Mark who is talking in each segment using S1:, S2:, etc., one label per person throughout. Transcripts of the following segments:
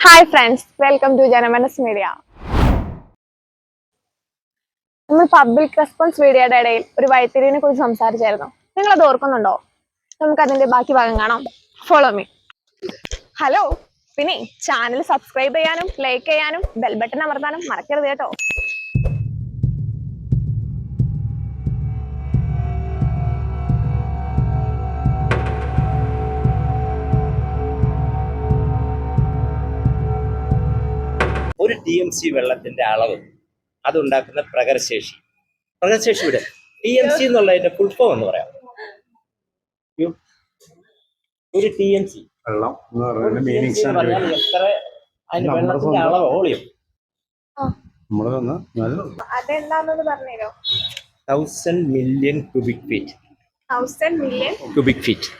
S1: Hi friends welcome to Janamanas media നമ്മൾ public response മീഡിയയുടെ ഇടയിൽ ഒരു വൈത്തിരിനെ കുറിച്ച് സംസാരിച്ചായിരുന്നു. നിങ്ങൾ അത് ഓർക്കുന്നുണ്ടോ? നമുക്ക് അതിന്റെ ബാക്കി ഭാഗം കാണാം. ഫോളോ മീ ഹലോ പിന്നെ ചാനൽ സബ്സ്ക്രൈബ് ചെയ്യാനും ലൈക്ക് ചെയ്യാനും ബെൽ ബട്ടൺ അമർത്താനും മറക്കരുത് കേട്ടോ.
S2: ഒരു ടി എം സി വെള്ളത്തിന്റെ അളവ് അതുണ്ടാക്കുന്ന പ്രകരശേഷി. പ്രകരശേഷി ഇവിടെ. ടി എം സി എന്നുള്ളതിന്റെ ഫോം എന്ന് പറയാം. ഒരു ടി എം സി.
S3: വെള്ളം മീനിങ്സ് ആണ്
S2: എത്ര അതിന്റെ
S3: നമ്മുടെ
S2: വെള്ളത്തിന്റെ
S3: സ്വന്തം-
S2: അളവ്? ഓളിയം
S3: നമ്മൾ വന്ന് നല്ല
S1: അതെന്താണെന്ന് പറഞ്ഞുതരോ?
S2: Thousand million cubic feet
S1: thousand million
S2: cubic feet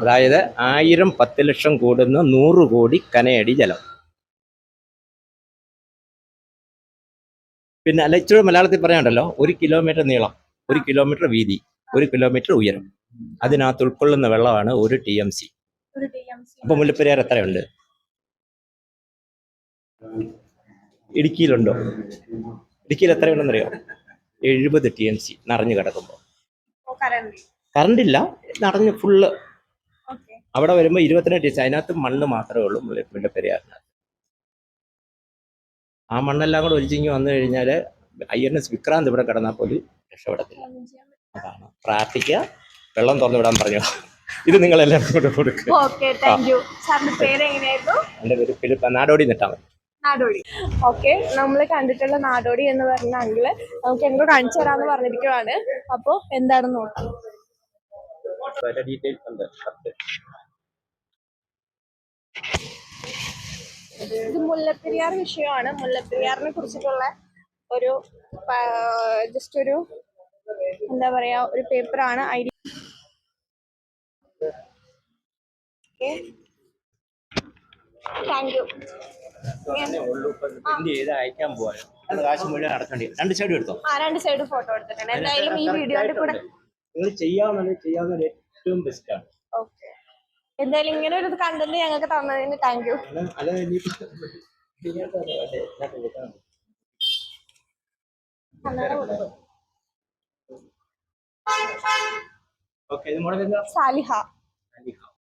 S2: അതായത് ആയിരം പത്ത് ലക്ഷം കൂടുന്ന നൂറ് കോടി കനയടി ജലം. പിന്നെ അല്ല ഇച്ചിരി മലയാളത്തിൽ പറയാണ്ടല്ലോ ഒരു കിലോമീറ്റർ നീളം ഒരു കിലോമീറ്റർ വീതി ഒരു കിലോമീറ്റർ ഉയരം. അതിനകത്ത് ഉൾക്കൊള്ളുന്ന വെള്ളമാണ് ഒരു ടി എം സി
S1: എം
S2: അപ്പൊ മുല്ലപ്പെരിയാർ എത്രയുണ്ട്? ഇടുക്കിയിലുണ്ടോ? ഇടുക്കിയിൽ എത്രയുണ്ടെന്നറിയോ? എഴുപത് ടി എം സി നിറഞ്ഞു കിടക്കുമ്പോൾ
S1: കറണ്ട്.
S2: ഇല്ല നിറഞ്ഞ് ഫുള്ള് അവിടെ വരുമ്പോൾ ഇരുപത്തിരണ്ട് ടി സി അതിനകത്ത് മണ്ണ് മാത്രമേ ഉള്ളൂ മുല്ലപ്പെരിയാറിനകത്ത്. മുല്ലപ്പെരിയാറിന് ആ മണ്ണെല്ലാം കൂടെ ഒലിച്ചിങ്ങി വന്നു കഴിഞ്ഞാൽ ഐ എൻ എസ് വിക്രാന്ത് ഇവിടെ കിടന്നാൽ പോലും രക്ഷപ്പെടത്തില്ല. അതാണ്. പ്രാർത്ഥിക്കുക. വെള്ളം തുറന്നു വിടാൻ പറഞ്ഞു? ഇത് നിങ്ങളെല്ലാം കൂടെ കൊടുക്കുക
S1: എന്റെ പേര്
S2: ഫിലിപ്പ്. നാടോടി നിട്ടാൽ മതി.
S1: നാടോടി. ഓക്കെ നമ്മൾ കണ്ടിട്ടുള്ള നാടോടി എന്ന് പറഞ്ഞ അങ്കിൾ നമുക്ക് എന്തോ കാണിച്ചു തരാന്ന് പറഞ്ഞിരിക്കുവാണ്. അപ്പൊ എന്താണെന്ന് നോക്കാം.
S2: ഡീറ്റെയിൽസ് ഉണ്ട്.
S1: ഇത് മുല്ലപ്പെരിയാർ വിഷയമാണ്. മുല്ലപ്പെരിയാറിനെ കുറിച്ചിട്ടുള്ള ഒരു ജസ്റ്റ് ഒരു എന്താ പറയാ ഒരു പേപ്പറാണ്. I D thank you.
S2: രണ്ട് സൈഡ് എടുത്തോ?
S1: ആ രണ്ട് സൈഡ് ഫോട്ടോ എടുത്തിട്ടുണ്ട്. എന്തായാലും ഈ വീഡിയോയുടെ കൂടെ
S2: നിങ്ങൾ ചെയ്യാവുന്ന ഏറ്റവും ബെസ്റ്റ് ആണ്.
S1: ഓക്കെ. എന്തായാലും ഇങ്ങനെ ഒരു കണ്ടന്റ് ഞങ്ങൾക്ക് തന്നതിന് താങ്ക് യു സാലിഹ.